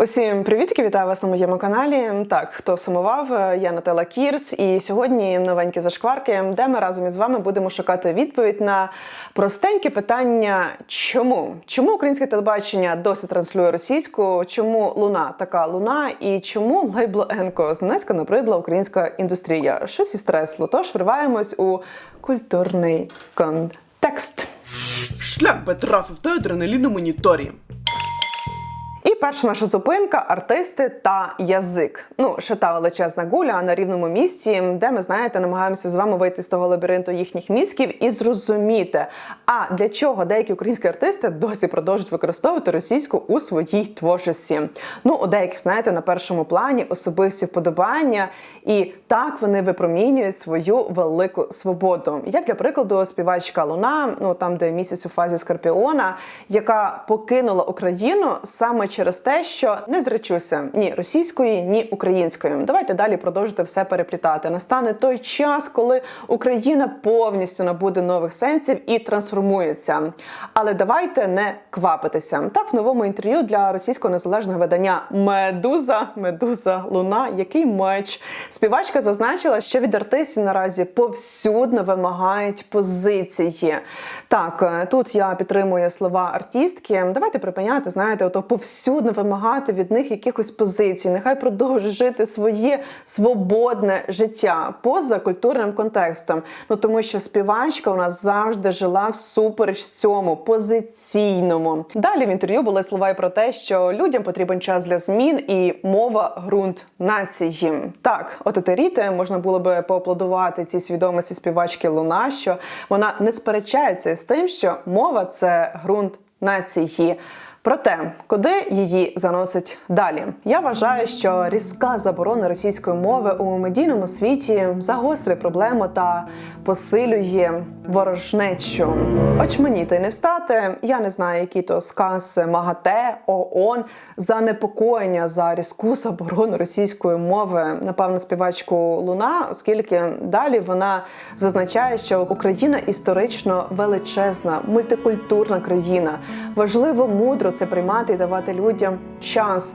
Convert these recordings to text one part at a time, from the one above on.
Усім привітки, вітаю вас на моєму каналі. Так, хто сумував, я Натала Кірс, і сьогодні новенькі зашкварки, де ми разом із вами будемо шукати відповідь на простеньке питання: чому? Чому українське телебачення досі транслює російську? Чому луна така луна? І чому лейбло Енко зненацька набридла українська індустрія? Щось із стресло. Тож вриваємось у культурний контекст. Шлях Петрафів та адреналін на моніторі. І перша наша зупинка артисти та язик. Ну, ще та величезна гуля на рівному місці, де ми знаєте, намагаємося з вами вийти з того лабіринту їхніх мізків і зрозуміти, а для чого деякі українські артисти досі продовжують використовувати російську у своїй творчості. Ну, у деяких, знаєте, на першому плані особисті вподобання, і так вони випромінюють свою велику свободу. Як для прикладу, співачка Луна, ну там, де місяць у фазі Скорпіона, яка покинула Україну саме через те, що не зречуся ні російської, ні української. Давайте далі продовжити все переплітати. Настане той час, коли Україна повністю набуде нових сенсів і трансформується. Але давайте не квапитися. Так, в новому інтерв'ю для російського незалежного видання Медуза Медуза Луна, який меч. Співачка зазначила, що від артистів наразі повсюдно вимагають позиції. Так, е, тут я підтримую слова артистки. Давайте припиняти, знаєте, ото повсюдно вимагати від них якихось позицій. Нехай продовжують жити своє свободне життя поза культурним контекстом. Ну тому що співачка у нас завжди жила всупереч цьому позиційному. Далі в інтерв'ю були слова і про те, що людям потрібен час для змін і мова ґрунт нації. Так, от етеріти можна було би поаплодувати цій свідомості співачки Луна, що вона не сперечається з тим, що мова це ґрунт нації. Проте, куди її заносить далі? Я вважаю, що різка заборона російської мови у медійному світі загострює проблему та посилює ворожнечу. Очманіти й не встати. Я не знаю, які то сказ МАГАТЕ, ООН, занепокоєння за різку заборону російської мови. Напевно, співачку Луна, оскільки далі вона зазначає, що Україна історично величезна, мультикультурна країна. Важливо мудро це приймати і давати людям час.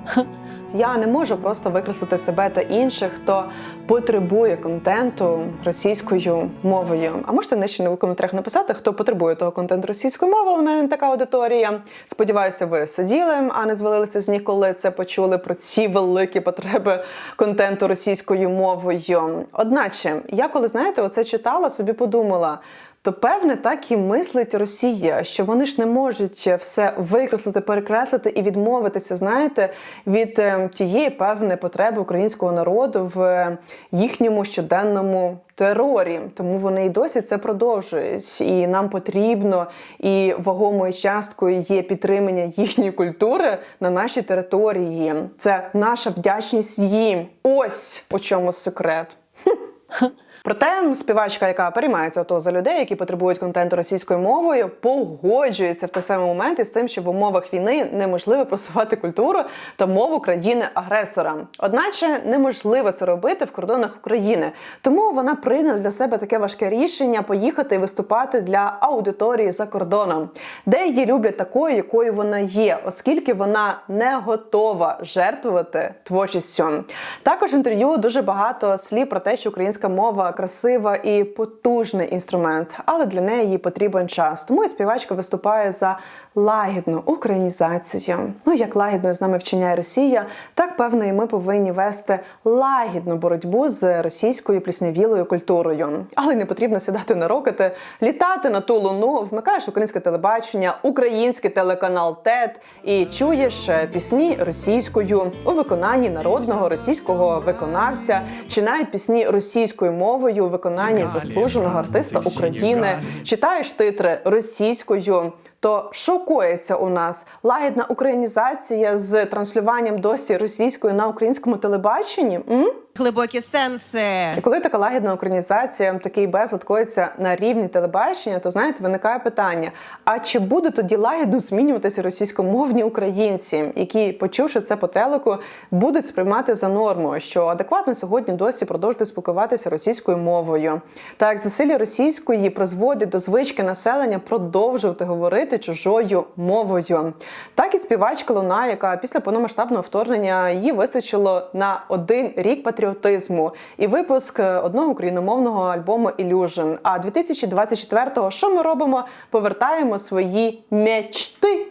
Я не можу просто викреслити себе та інших, хто потребує контенту російською мовою. А можете нижче в коментарях написати, хто потребує того контенту російською мовою. в мене така аудиторія. Сподіваюся, ви сиділи, а не звалилися з ніг, коли це почули про ці великі потреби контенту російською мовою. Одначе, я коли знаєте, оце читала, собі подумала. То певне так і мислить Росія, що вони ж не можуть все викреслити, перекреслити і відмовитися, знаєте, від е, тієї певної потреби українського народу в е, їхньому щоденному терорі. Тому вони і досі це продовжують. І нам потрібно і вагомою часткою є підтримання їхньої культури на нашій території. Це наша вдячність їм. Ось у чому секрет. Проте співачка, яка переймається ото за людей, які потребують контенту російською мовою, погоджується в той самий момент із тим, що в умовах війни неможливо просувати культуру та мову країни-агресора. Одначе неможливо це робити в кордонах України. Тому вона прийняла для себе таке важке рішення поїхати і виступати для аудиторії за кордоном, де її люблять такою, якою вона є, оскільки вона не готова жертвувати творчістю. Також в інтерв'ю дуже багато слів про те, що українська мова красива і потужний інструмент, але для неї потрібен час. Тому і співачка виступає за лагідну українізацію. Ну як лагідно з нами вчиняє Росія, так певно, і ми повинні вести лагідну боротьбу з російською пліснявілою культурою. Але не потрібно сідати на рокети, літати на ту луну, вмикаєш українське телебачення, український телеканал ТЕТ і чуєш пісні російською у виконанні народного російського виконавця, чи навіть пісні російською мовою у виконання заслуженого артиста України. Читаєш титри російською. То шокується у нас лагідна українізація з транслюванням досі російською на українському телебаченні? М? глибокі сенси. І коли така лагідна українізація, такий безлад коїться на рівні телебачення, то знаєте, виникає питання: а чи буде тоді лагідно змінюватися російськомовні українці, які, почувши це по телеку, будуть сприймати за норму, що адекватно сьогодні досі продовжують спілкуватися російською мовою? Так, засилля російської призводить до звички населення продовжувати говорити чужою мовою. Так і співачка Луна, яка після повномасштабного вторгнення її височило на один рік патріотизму і випуск одного україномовного альбому Ілюжен. А 2024-го що ми робимо? Повертаємо свої мечти.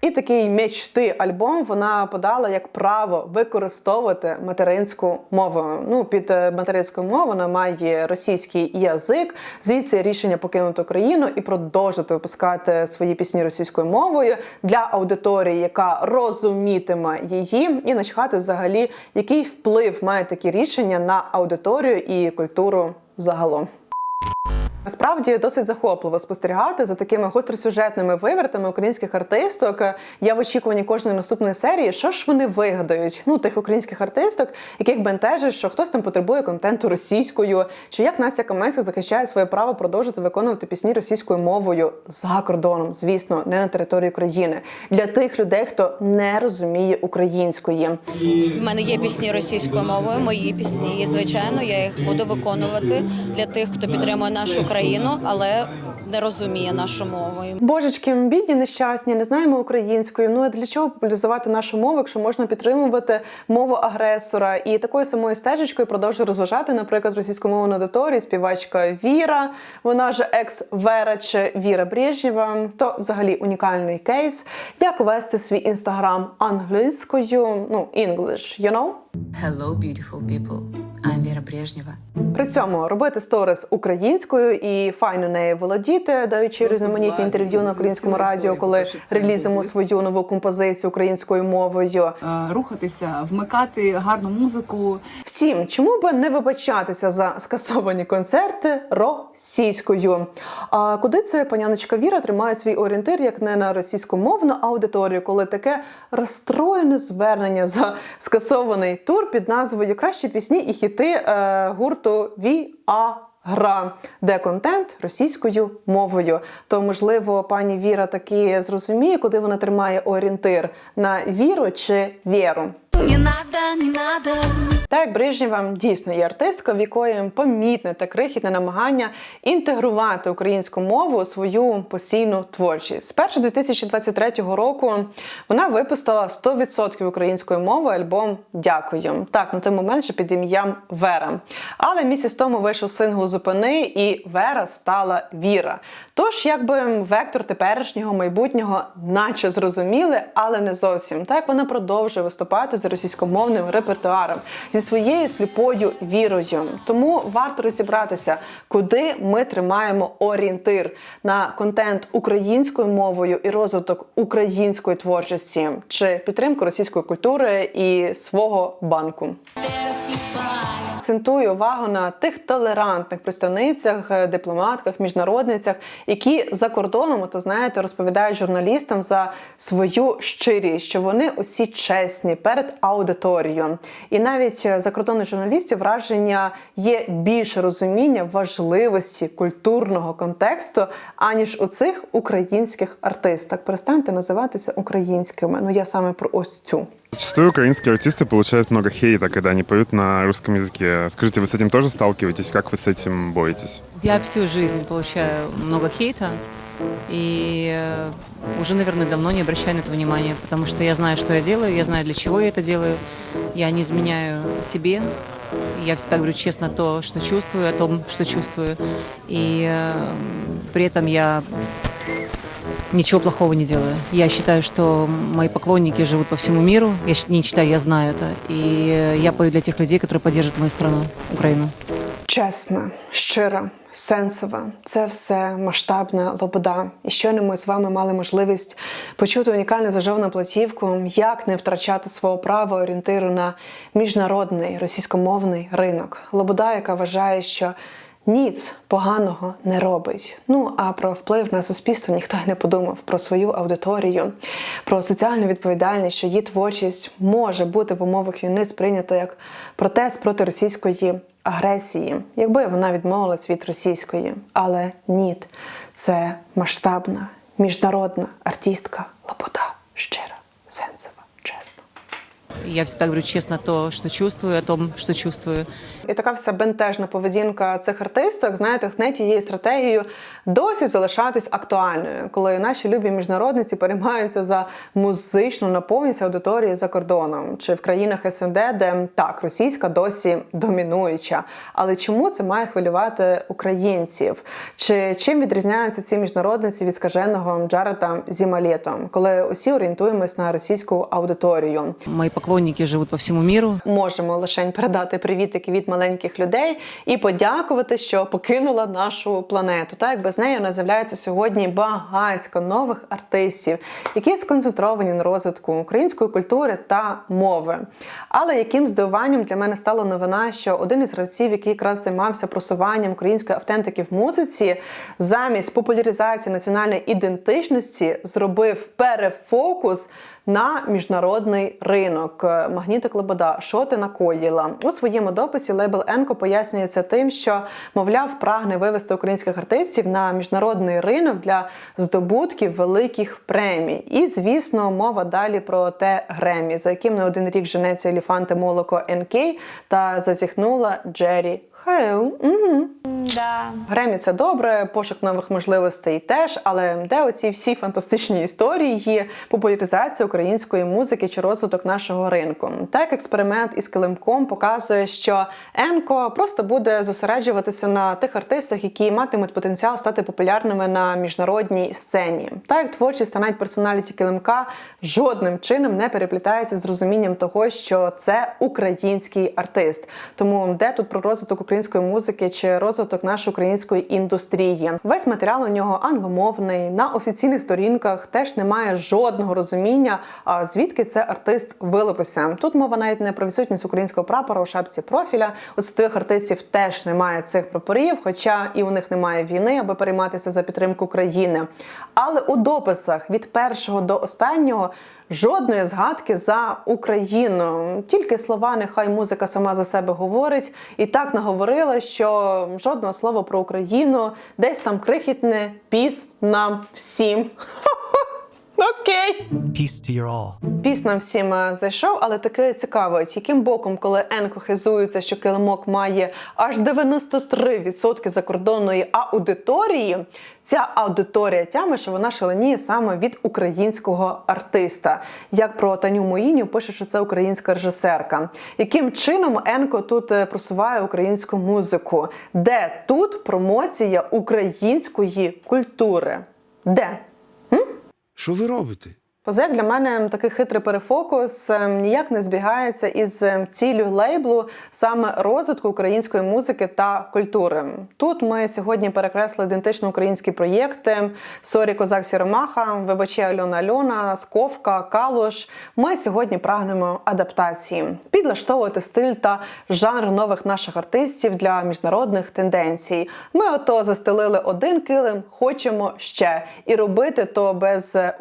І такий мечти альбом вона подала як право використовувати материнську мову. Ну під е, материнською мовою вона має російський язик. Звідси рішення покинути Україну і продовжити випускати свої пісні російською мовою для аудиторії, яка розумітиме її, і начхати взагалі, який вплив має такі рішення на аудиторію і культуру загалом. Насправді досить захопливо спостерігати за такими гостросюжетними вивертами українських артисток. Я в очікуванні кожної наступної серії, що ж вони вигадають? Ну тих українських артисток, яких бентежить, що хтось там потребує контенту російською, чи як Настя Каменська захищає своє право продовжити виконувати пісні російською мовою за кордоном, звісно, не на території України для тих людей, хто не розуміє української. У мене є пісні російською мовою, мої пісні. І звичайно, я їх буду виконувати для тих, хто підтримує нашу країну, але не розуміє нашу мову. Божечки, бідні нещасні, не знаємо української. Ну а для чого популяризувати нашу мову, якщо можна підтримувати мову агресора? І такою самою стежечкою продовжує розважати, наприклад, російськомовну аудиторію співачка Віра, вона ж екс-Вера чи Віра Брежнєва. То взагалі унікальний кейс. Як вести свій інстаграм англійською? Ну, English, you know? Hello, beautiful people. I'm Vera Брежнева. При цьому робити сторіс українською і файно нею володіти, даючи різноманітні інтерв'ю на українському радіо, коли релізимо свою нову композицію українською мовою. рухатися, вмикати гарну музику. Втім, чому би не вибачатися за скасовані концерти російською? А куди це паняночка Віра тримає свій орієнтир, як не на російськомовну аудиторію, коли таке розстроєне звернення за скасований тур під назвою Кращі пісні і хіти е, гурту Віа. Гра, де контент російською мовою. То можливо, пані Віра таки зрозуміє, куди вона тримає орієнтир на віру чи віру. Не надо, не надо. Так Брижнєва дійсно є артисткою, в якої помітне та крихітне намагання інтегрувати українську мову у свою постійну творчість. Спершу 2023 року вона випустила 100% української мови альбом Дякую. Так, на той момент ще під ім'ям Вера. Але місяць тому вийшов сингл Зупини, і Вера стала Віра. Тож, якби вектор теперішнього майбутнього, наче зрозуміли, але не зовсім. Так вона продовжує виступати за російськомовним репертуаром зі своєю сліпою вірою. Тому варто розібратися, куди ми тримаємо орієнтир на контент українською мовою і розвиток української творчості чи підтримку російської культури і свого банку. Акцентую увагу на тих толерантних представницях, е, дипломатках, міжнародницях, які за кордоном, то знаєте, розповідають журналістам за свою щирість, що вони усі чесні перед аудиторією. І навіть е, закордонних журналістів враження є більше розуміння важливості культурного контексту, аніж у цих українських артистах. Перестаньте називатися українськими. Ну я саме про ось цю. Зачастую украинские артисты получают много хейта, когда они поют на русском языке. Скажите, вы с этим тоже сталкиваетесь? Как вы с этим боретесь? Я всю жизнь получаю много хейта, и э, уже, наверное, давно не обращаю на это внимания, потому что я знаю, что я делаю, я знаю, для чего я это делаю. Я не изменяю себе. Я всегда говорю честно то, что чувствую, о том, что чувствую. И э, при этом я ничего плохого не делаю. Я считаю, что мои поклонники живут по всему миру. Я щ- не считаю, я знаю это. И э, я пою для тех людей, которые поддерживают мою страну, Украину. Чесна, щира, сенсова це все масштабна лобода. І щойно ми з вами мали можливість почути унікальну зажовну платівку, як не втрачати свого права орієнтиру на міжнародний російськомовний ринок. Лобода, яка вважає, що ніц поганого не робить. Ну а про вплив на суспільство ніхто не подумав про свою аудиторію, про соціальну відповідальність, що її творчість може бути в умовах війни сприйнята як протест проти російської агресії, якби вона відмовилась від російської. Але ні, це масштабна міжнародна артистка Лобода, щира, чесна. Я всегда говорю честно то, что чувствую, о том, что чувствую. І така вся бентежна поведінка цих артисток, знаєте, тхне тією стратегією досі залишатись актуальною, коли наші любі міжнародниці переймаються за музичну наповненість аудиторії за кордоном чи в країнах СНД, де так російська досі домінуюча. Але чому це має хвилювати українців? Чи чим відрізняються ці міжнародниці від скаженого Джарета Зімалєто, коли усі орієнтуємось на російську аудиторію? Мои поклонники живут по всему миру. можемо лише передати привітики від маленьких людей і подякувати, що покинула нашу планету. Так, без неї у нас з'являється сьогодні багатько нових артистів, які сконцентровані на розвитку української культури та мови. Але яким здивуванням для мене стала новина, що один із гравців, який якраз займався просуванням української автентики в музиці, замість популяризації національної ідентичності зробив перефокус на міжнародний ринок. Магнітик Лобода, що ти накоїла? У своєму дописі лейбл Енко пояснюється тим, що, мовляв, прагне вивести українських артистів на міжнародний ринок для здобутків великих премій. І, звісно, мова далі про те Гремі, за яким не один рік женеться еліфанти молоко НК та зазіхнула Джері Хейл. Угу. Гремі це добре, пошук нових можливостей теж. Але де оці всі фантастичні історії, популяризація української музики чи розвиток нашого ринку? Так, експеримент із килимком показує, що Енко просто буде зосереджуватися на тих артистах, які матимуть потенціал стати популярними на міжнародній сцені. Так, творчість та навіть персоналіті килимка жодним чином не переплітається з розумінням того, що це український артист. Тому де тут про розвиток української музики чи розвиток нашої української індустрії? Весь матеріал у нього англомовний. На офіційних сторінках теж немає жодного розуміння, звідки це артист вилупився. Тут мова навіть не про відсутність українського прапора у шапці профіля. У світових артистів теж немає цих прапорів, хоча і у них немає війни, аби перейматися за підтримку країни. Але у дописах від першого до останнього. Жодної згадки за Україну, тільки слова нехай музика сама за себе говорить, і так наговорила, що жодного слова про Україну десь там крихітне піс нам всім. Окей. Peace to you all. Піс нам всім е, зайшов, але таке цікавить, яким боком, коли Енко хизується, що килимок має аж 93% закордонної аудиторії, ця аудиторія тями, що вона шаленіє саме від українського артиста. Як про Таню Моїню пише, що це українська режисерка. Яким чином Енко тут е, просуває українську музику? Де тут промоція української культури? Де? Що ви робите? Позек для мене такий хитрий перефокус ем, ніяк не збігається із ем, ціллю лейблу саме розвитку української музики та культури. Тут ми сьогодні перекресли ідентично українські проєкти: Сорі Козак Сіромаха, Вибачі Альона Альона, Сковка, Калуш. Ми сьогодні прагнемо адаптації, підлаштовувати стиль та жанр нових наших артистів для міжнародних тенденцій. Ми ото застелили один килим, хочемо ще і робити то без е,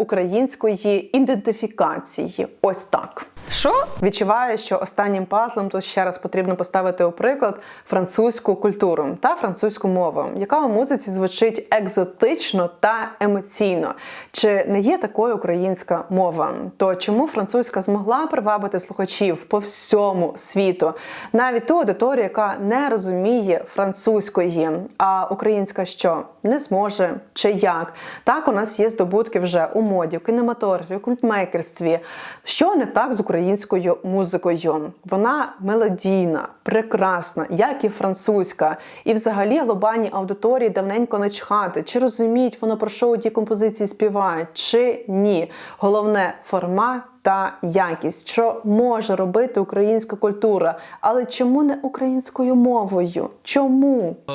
ідентифікації. Ось так. Що відчуваю, що останнім пазлом тут ще раз потрібно поставити у приклад французьку культуру та французьку мову, яка у музиці звучить екзотично та емоційно. Чи не є такою українська мова? То чому французька змогла привабити слухачів по всьому світу, навіть ту аудиторію, яка не розуміє французької, а українська що не зможе чи як? Так у нас є здобутки вже у моді, в кінематографі, в культмейкерстві. Що не так з українською музикою? Вона мелодійна, прекрасна, як і французька. І взагалі глобальні аудиторії давненько не чхати, чи розуміють воно про що у тій композиції співають, чи ні. Головне формат та якість, що може робити українська культура, але чому не українською мовою? Чому?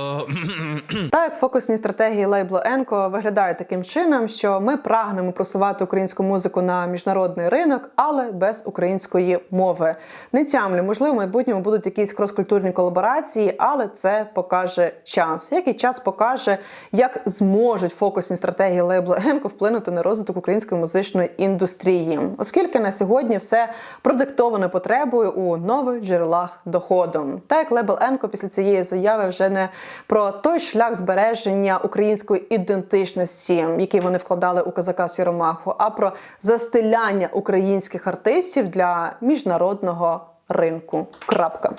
Так, фокусні стратегії лейблу Енко виглядають таким чином, що ми прагнемо просувати українську музику на міжнародний ринок, але без української мови. Не тямлю, можливо, в майбутньому будуть якісь кроскультурні колаборації, але це покаже час. Як і час покаже, як зможуть фокусні стратегії лейблу Енко вплинути на розвиток української музичної індустрії, оскільки на сьогодні все продиктоване потребою у нових джерелах доходу. Так як Лебел Енко після цієї заяви вже не про той шлях збереження української ідентичності, який вони вкладали у казака Сіромаху, а про застиляння українських артистів для міжнародного ринку. Крапка.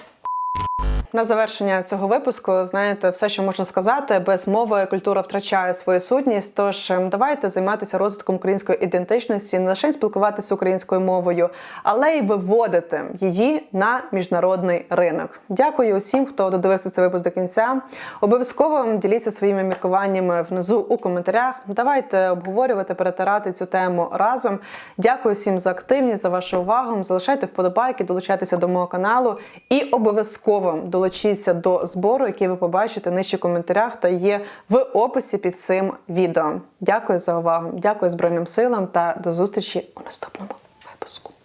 На завершення цього випуску, знаєте, все, що можна сказати, без мови культура втрачає свою сутність. Тож ем, давайте займатися розвитком української ідентичності, не лише спілкуватися українською мовою, але й виводити її на міжнародний ринок. Дякую усім, хто додивився цей випуск до кінця. Обов'язково діліться своїми міркуваннями внизу у коментарях. Давайте обговорювати, перетирати цю тему разом. Дякую всім за активність, за вашу увагу. Залишайте вподобайки, долучайтеся до мого каналу і обов'язково долучіться до збору, який ви побачите нижче в коментарях та є в описі під цим відео. Дякую за увагу. Дякую Збройним силам та до зустрічі у наступному випуску.